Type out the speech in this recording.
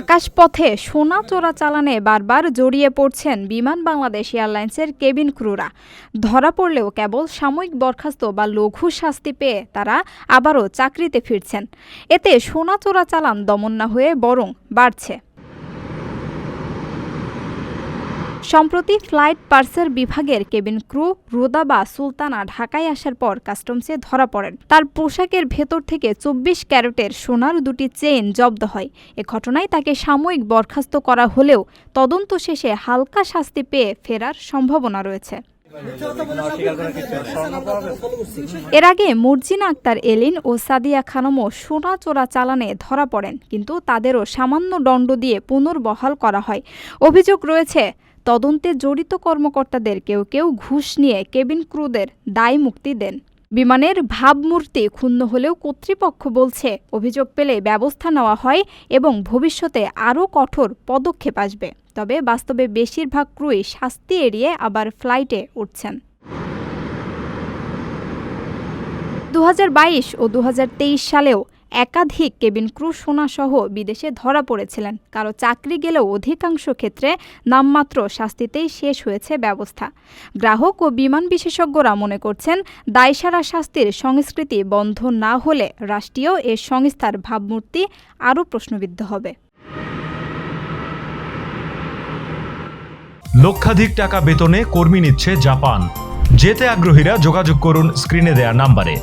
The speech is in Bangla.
আকাশপথে সোনা চোরা চালানে বারবার জড়িয়ে পড়ছেন বিমান বাংলাদেশ এয়ারলাইন্সের কেবিন ক্রুরা। ধরা পড়লেও কেবল সাময়িক বরখাস্ত বা লঘু শাস্তি পেয়ে তারা আবারও চাকরিতে ফিরছেন। এতে সোনা চোরা চালান দমন না হয়ে বরং বাড়ছে। সম্প্রতি ফ্লাইট পার্সার বিভাগের কেবিন ক্রু রোদাবা সুলতানা ঢাকায় আসার পর কাস্টমসে ধরা পড়েন। তার পোশাকের ভেতর থেকে চব্বিশ ক্যারেটের সোনার দুটি চেইন জব্দ হয়। এ ঘটনায় তাকে সাময়িক বরখাস্ত করা হলেও তদন্ত শেষে হালকা শাস্তি পেয়ে ফেরার সম্ভাবনা রয়েছে। এর আগে মর্জিনা আক্তার, এলিন ও সাদিয়া খানমও সোনা চোরা চালানে ধরা পড়েন, কিন্তু তাদেরও সামান্য দণ্ড দিয়ে পুনর্বহাল করা হয়। অভিযোগ রয়েছে তদন্তে জড়িত কর্মকর্তাদের কেউ কেউ ঘুষ নিয়ে কেবিন ক্রুদের দায় মুক্তি দেন। বিমানের ভাবমূর্তি ক্ষুণ্ণ হলেও কর্তৃপক্ষ বলছে, অভিযোগ পেলে ব্যবস্থা নেওয়া হয় এবং ভবিষ্যতে আরও কঠোর পদক্ষেপ আসবে। তবে বাস্তবে বেশিরভাগ ক্রুই শাস্তি এড়িয়ে আবার ফ্লাইটে উঠছেন। দু হাজার বাইশ ও দু হাজার তেইশ সালেও একাধিক কেবিন ক্রু সোনাসহ বিদেশে ধরা পড়েছিলেন। কারও চাকরি গেলেও অধিকাংশ ক্ষেত্রে নামমাত্র শাস্তিতেই শেষ হয়েছে ব্যবস্থা। গ্রাহক ও বিমান বিশেষজ্ঞরা মনে করছেন, দায়সারা শাস্তির সংস্কৃতি বন্ধ না হলে রাষ্ট্রীয় এ সংস্থার ভাবমূর্তি আরও প্রশ্নবিদ্ধ হবে। লক্ষাধিক টাকা বেতনে কর্মী নিচ্ছে জাপান। যেতে আগ্রহীরা যোগাযোগ করুন স্ক্রিনে দেয়া নাম্বারে।